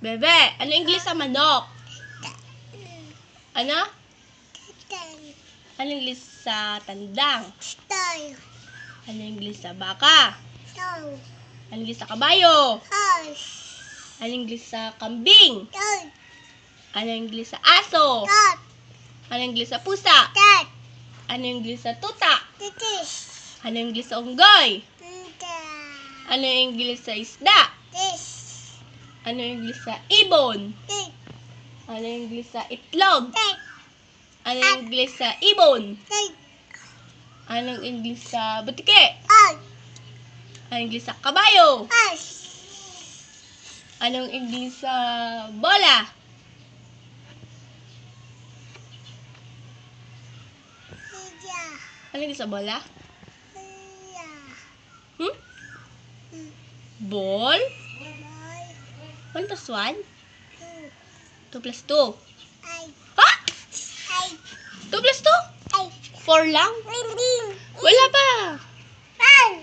Bebe, ano English sa manok? Ano? Ano English sa tandang? Ano English sa baka? Ano English sa kabayo? Ano English sa kambing? Ano English sa aso? Ano English sa pusa? Ano English sa tuta? Ano English sa unggoy? Ano English sa isda? Ano English sa ibon? Ano English sa itlog? Ano English sa ibon? Anong English sa butike? Anong English sa kabayo? Anong English sa bola? Anong English sa bola? Hmm? Ball? 1 plus 1? 2 plus 2? Ha? 2 plus 2? 4 lang? Wala pa! 5!